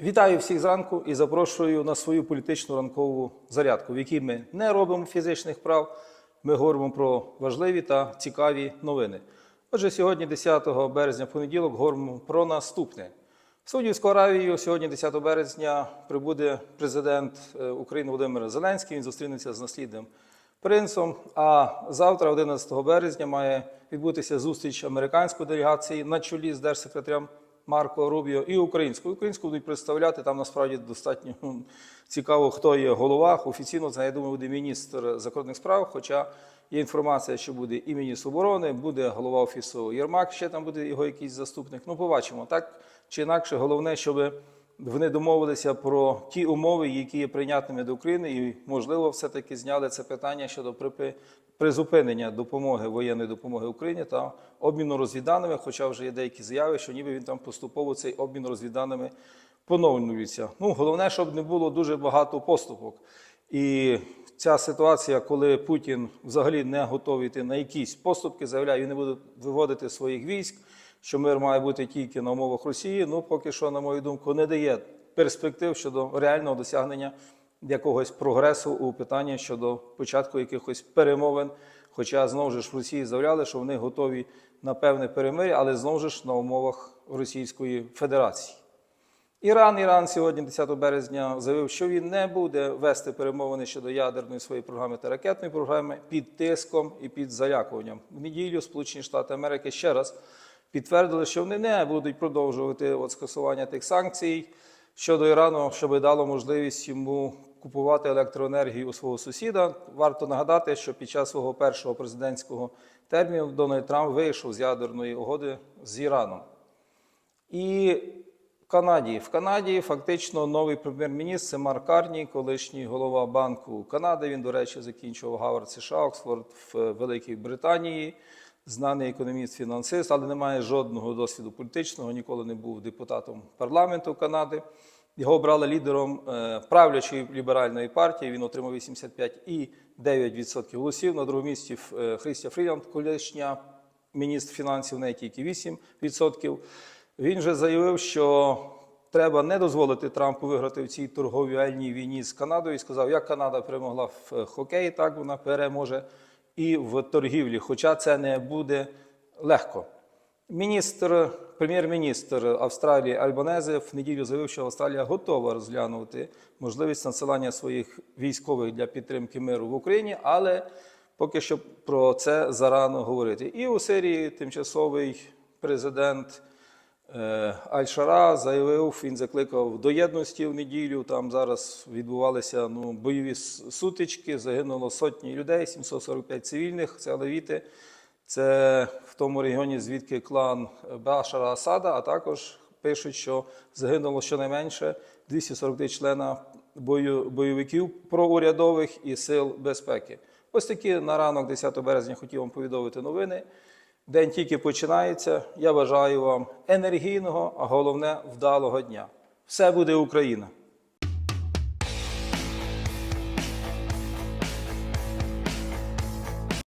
Вітаю всіх зранку і запрошую на свою політичну ранкову зарядку, в якій ми не робимо фізичних прав, ми говоримо про важливі та цікаві новини. Отже, сьогодні, 10 березня, понеділок, говоримо про наступне. В Саудівську Аравію сьогодні, 10 березня, прибуде президент е, України Володимир Зеленський. Він зустрінеться з наслідним принцем. А завтра, 11 березня, має відбутися зустріч американської делегації на чолі з держсекретарем Марко Рубіо і українську. Українську будуть представляти там насправді достатньо цікаво, хто є голова. Офіційно це я думаю, буде міністр закордонних справ. Хоча є інформація, що буде і міністр оборони, буде голова офісу Єрмак, ще там буде його якийсь заступник. Ну, побачимо так чи інакше. Головне, щоб вони домовилися про ті умови, які є прийнятними до України, і можливо, все-таки зняли це питання щодо призупинення допомоги воєнної допомоги Україні та обміну розвідданими. Хоча вже є деякі заяви, що ніби він там поступово цей обмін розвідданими поновлюється. Ну головне, щоб не було дуже багато поступок. І ця ситуація, коли Путін взагалі не готовий йти на якісь поступки, заявляє, він не буде виводити своїх військ, що мир має бути тільки на умовах Росії. Ну поки що, на мою думку, не дає перспектив щодо реального досягнення якогось прогресу у питанні щодо початку якихось перемовин. Хоча знову ж в Росії заявляли, що вони готові на певне перемир'я, але знову ж на умовах Російської Федерації. Іран, Іран сьогодні, 10 березня, заявив, що він не буде вести перемовини щодо ядерної своєї програми та ракетної програми під тиском і під залякуванням. В неділю Сполучені Штати Америки ще раз підтвердили, що вони не будуть продовжувати от скасування тих санкцій щодо Ірану, щоб дало можливість йому купувати електроенергію у свого сусіда. Варто нагадати, що під час свого першого президентського терміну Дональд Трамп вийшов з ядерної угоди з Іраном. І Канаді. В Канаді фактично новий прем'єр-міністр Марк Карні, колишній голова Банку Канади. Він, до речі, закінчував Гарвард США, Оксфорд в Великій Британії, знаний економіст-фінансист, але не має жодного досвіду політичного, ніколи не був депутатом парламенту Канади. Його обрали лідером е, правлячої ліберальної партії. Він отримав 85,9% голосів. На другому місці е, Христя Фріланд, колишня міністр фінансів, не тільки 8%. Він же заявив, що треба не дозволити Трампу виграти в цій торговельній війні з Канадою. І сказав, як Канада перемогла в хокеї, так вона переможе і в торгівлі. Хоча це не буде легко. Міністр, прем'єр-міністр Австралії Альбанезе в неділю заявив, що Австралія готова розглянути можливість надсилання своїх військових для підтримки миру в Україні, але поки що про це зарано говорити. І у Сирії тимчасовий президент е, Аль-Шара заявив, він закликав до єдності в неділю. Там зараз відбувалися ну, бойові сутички, загинуло сотні людей, 745 цивільних, це левіти. Це в тому регіоні, звідки клан Башара Асада, а також пишуть, що загинуло щонайменше 243 члена бойовиків проурядових і сил безпеки. Ось такі на ранок 10 березня хотів вам повідомити новини. День тільки починається. Я бажаю вам енергійного, а головне вдалого дня. Все буде Україна!